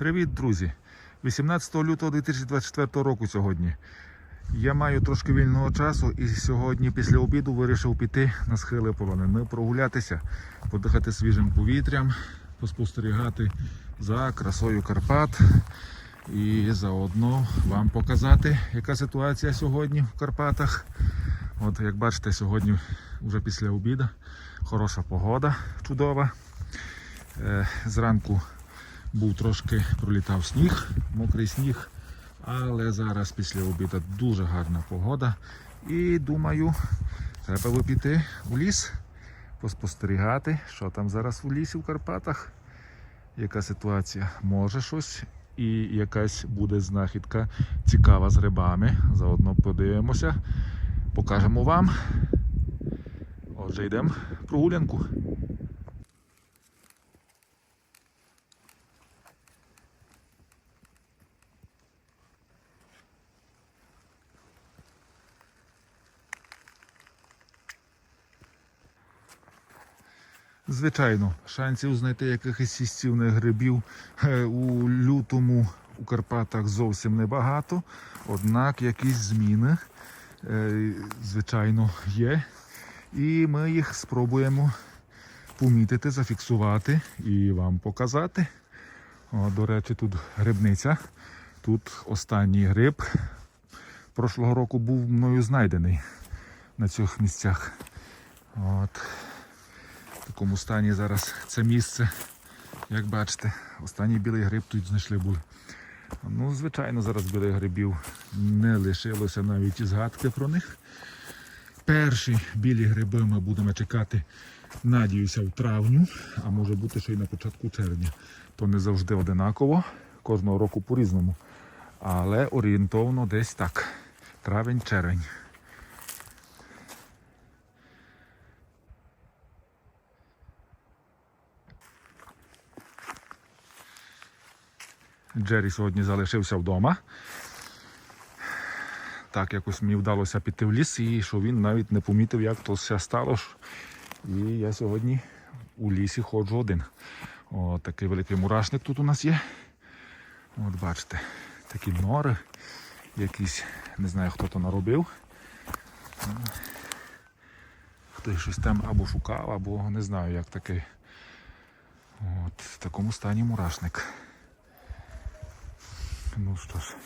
Привіт, друзі! 18 лютого 2024 року сьогодні. Я маю трошки вільного часу і сьогодні після обіду вирішив піти на схили полонини, прогулятися, подихати свіжим повітрям, поспостерігати за красою Карпат і заодно вам показати, яка ситуація сьогодні в Карпатах. От як бачите, сьогодні вже після обіду хороша погода, чудова. Е, Зранку був трошки пролітав сніг, мокрий сніг, але зараз після обіду дуже гарна погода. І думаю, треба би піти у ліс, поспостерігати, що там зараз у лісі в Карпатах, яка ситуація. Може щось і якась буде знахідка цікава з грибами. Заодно подивимося, покажемо вам. Отже, йдемо прогулянку. Звичайно, шансів знайти якихось сістівних грибів е, у лютому у Карпатах зовсім небагато. Однак якісь зміни, е, звичайно, є. І ми їх спробуємо помітити, зафіксувати і вам показати. О, до речі, тут грибниця. Тут останній гриб прошлого року був мною знайдений на цих місцях. От. Такому стані зараз це місце. Як бачите, останній білий гриб тут знайшли були. Ну, звичайно, зараз білих грибів не лишилося навіть згадки про них. Перші білі гриби ми будемо чекати, надіюся, в травню, а може бути, що й на початку червня. То не завжди одинаково, кожного року по-різному. Але орієнтовно десь так. Травень-червень. Джері сьогодні залишився вдома. Так, якось мені вдалося піти в ліс, і що він навіть не помітив, як то все стало. І я сьогодні у лісі ходжу один. О, такий великий мурашник тут у нас є. От бачите, такі нори, якісь, не знаю, хто то наробив. Хтось щось там або шукав, або не знаю, як такий. От, в такому стані мурашник. Ну що ж,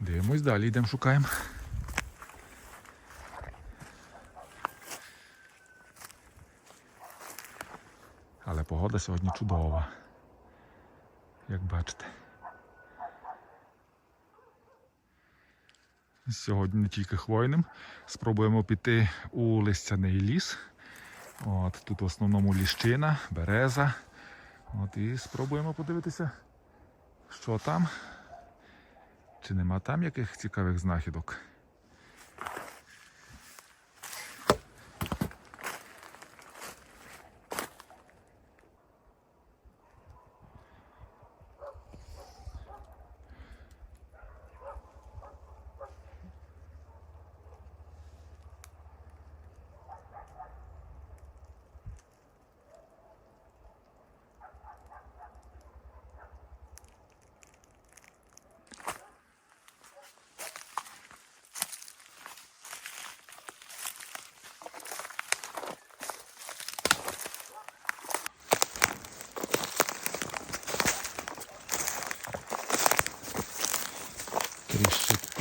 дивимось далі, йдемо шукаємо. Але погода сьогодні чудова. Як бачите. Сьогодні не тільки хвойним. Спробуємо піти у листяний ліс. От, тут в основному ліщина, береза. От, і спробуємо подивитися, що там? Чи нема там яких цікавих знахідок?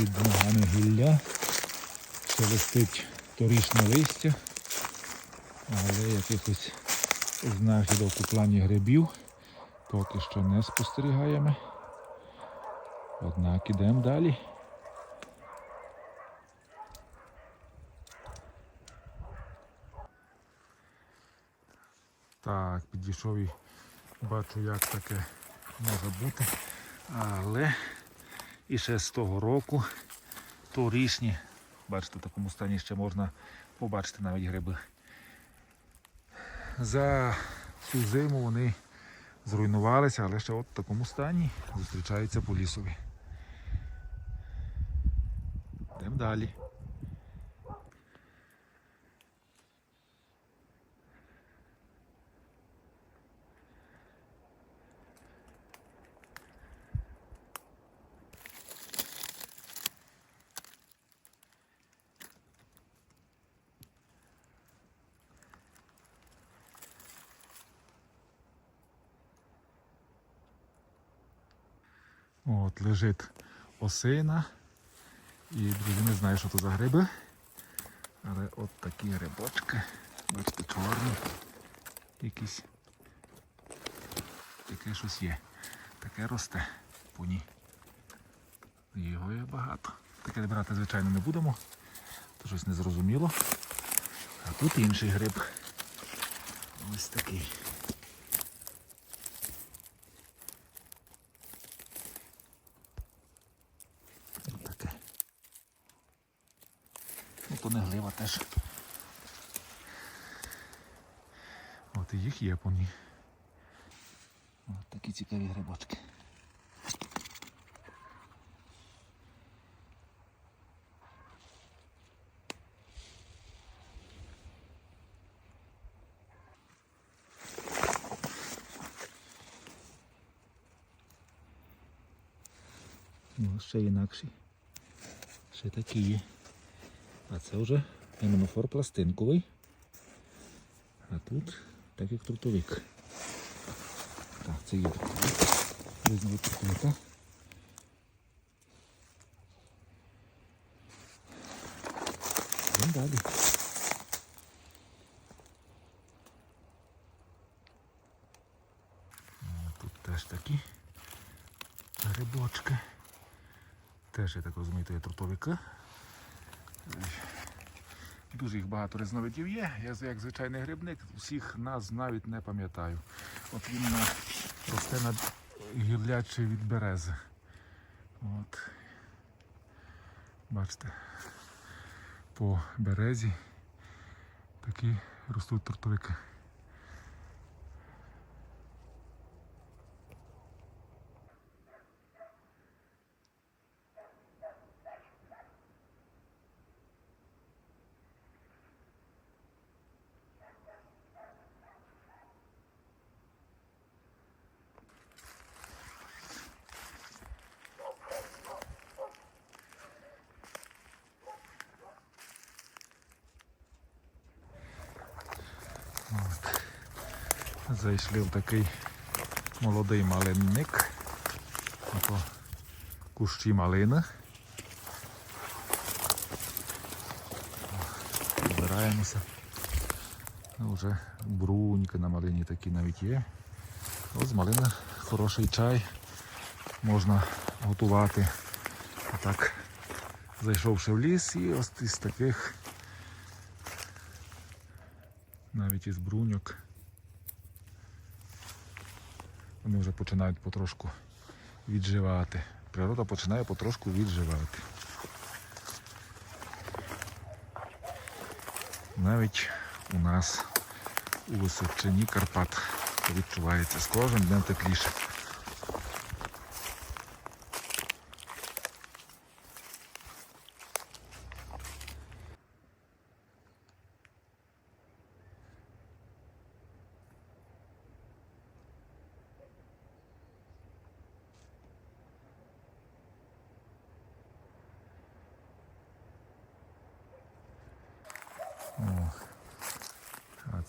Під ногами гілля, шелестить торічне листя, але якихось знахідок у плані грибів поки що не спостерігаємо. Однак ідемо далі. Так, підійшов і бачу, як таке може бути. Але і ще з того року торішні, бачите, в такому стані ще можна побачити навіть гриби. За цю зиму вони зруйнувалися, але ще от в такому стані зустрічаються по лісові. Йдемо далі. От, лежить осина. І, друзі, не знаю, що це за гриби. Але от такі грибочки. Бачите, чорні. Якісь. Таке щось є. Таке росте по ній. Його є багато. Таке брати, звичайно, не будемо. То щось незрозуміло. А тут інший гриб. Ось такий. Не глива теж. От і їх є по ній. От такі цікаві грибочки. Ну, ще інакші. Ще такі є. А це вже емонофор пластинковий. А тут так як трутовик. Так, це є. Різновид трутовика. Йдемо далі. Тут теж такі грибочки. Теж, я так розумію, є трутовика. Дуже їх багато різновидів є. Я як звичайний грибник, всіх нас навіть не пам'ятаю. От він росте на гірлячі від берези. От. Бачите, по березі такі ростуть трутовики. Зайшли в такий молодий малинник. Ото кущі малини. Збираємося. Ну, Вже бруньки на малині такі навіть є. От з малини хороший чай можна готувати. Отак, зайшовши в ліс і ось із таких навіть із бруньок. Вони вже починають потрошку відживати. Природа починає потрошку відживати. Навіть у нас у височині Карпат відчувається з кожним днем тепліше.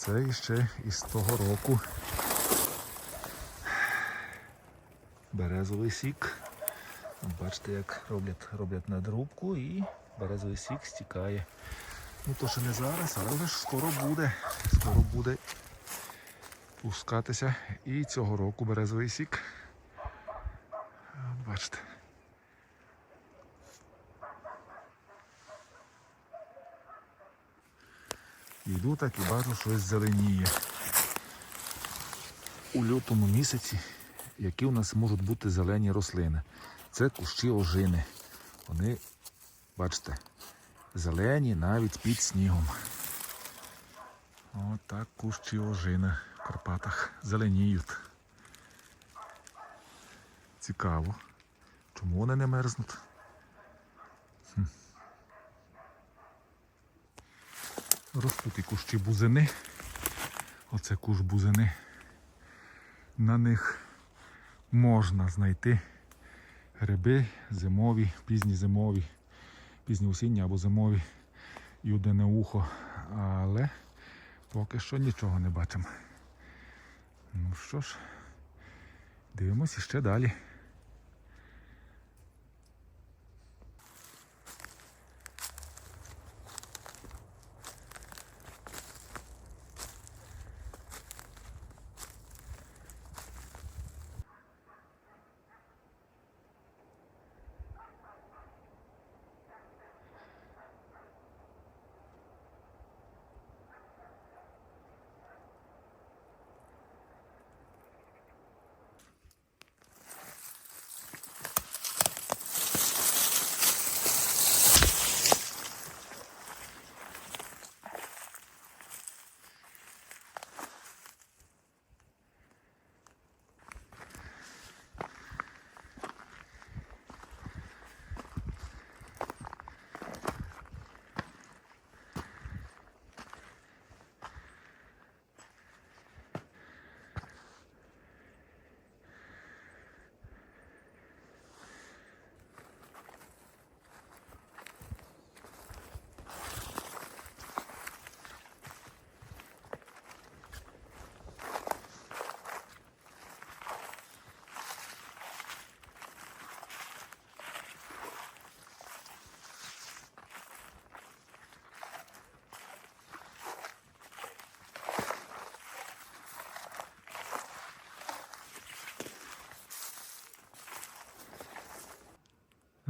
Це іще із того року березовий сік. Бачите, як роблять, роблять надрубку і березовий сік стікає. Ну то ще не зараз, але вже скоро буде. Скоро буде пускатися і цього року березовий сік. Бачите. Йду так і бачу, щось зеленіє. У лютому місяці, які у нас можуть бути зелені рослини. Це кущі ожини. Вони, бачите, зелені навіть під снігом. Отак кущі ожини в Карпатах зеленіють. Цікаво. Чому вони не мерзнуть? Ростуть і кущі бузини. Оце куш бузини. На них можна знайти гриби зимові, пізні зимові, пізні осінні або зимові юдине ухо. Але поки що нічого не бачимо. Ну що ж, дивимося ще далі.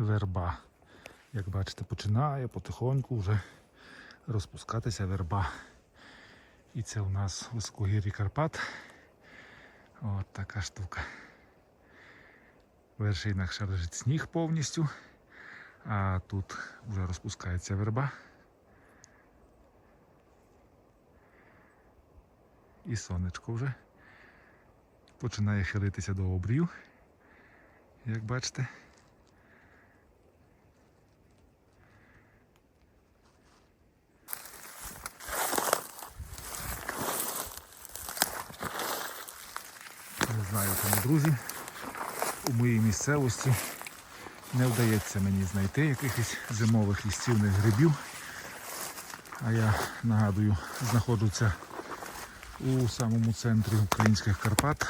Верба. Як бачите, починає потихоньку вже розпускатися верба. І це у нас високогір'ї Карпат. От така штука. В вершинах ще лежить сніг повністю, а тут вже розпускається верба. І сонечко вже починає хилитися до обрію, як бачите. Не знаю, тому друзі, у моїй місцевості не вдається мені знайти якихось зимових їстівних грибів. А я нагадую, знаходжуся у самому центрі українських Карпат.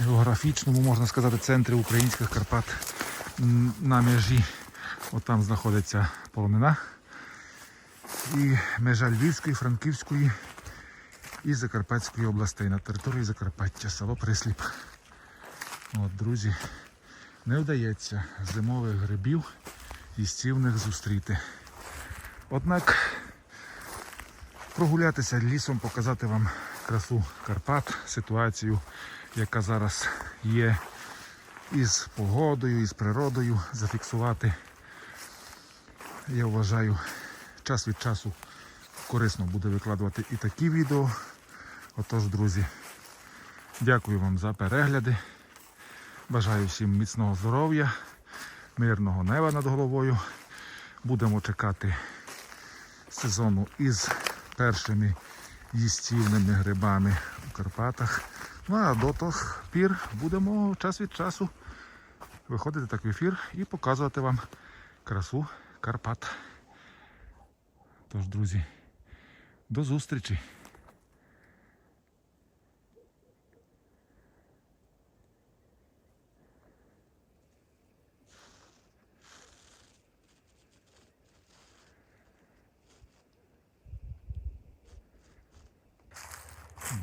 Географічному, можна сказати, центрі українських Карпат на межі. От там знаходиться полонина. І межа Львівської, Франківської і Закарпатської областей на території Закарпаття, село Присліп. От, друзі, не вдається зимових грибів їстівних зустріти. Однак прогулятися лісом, показати вам красу Карпат, ситуацію, яка зараз є із погодою, із природою, зафіксувати. Я вважаю, час від часу корисно буде викладувати і такі відео. Отож, друзі, дякую вам за перегляди. Бажаю всім міцного здоров'я, мирного неба над головою. Будемо чекати сезону із першими їстівними грибами у Карпатах. Ну а до тих пір будемо час від часу виходити так в ефір і показувати вам красу Карпат. Тож, друзі, до зустрічі!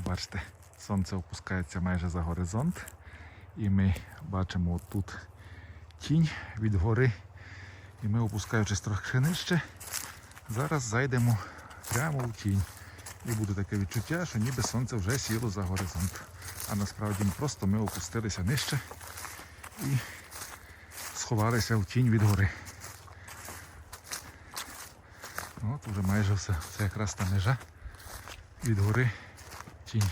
Бачите, сонце опускається майже за горизонт. І ми бачимо тут тінь від гори. І ми, опускаючись трохи нижче, зараз зайдемо прямо в тінь. І буде таке відчуття, що ніби сонце вже сіло за горизонт. А насправді просто ми опустилися нижче і сховалися в тінь від гори. От уже майже все. Це якраз та межа від гори тінь.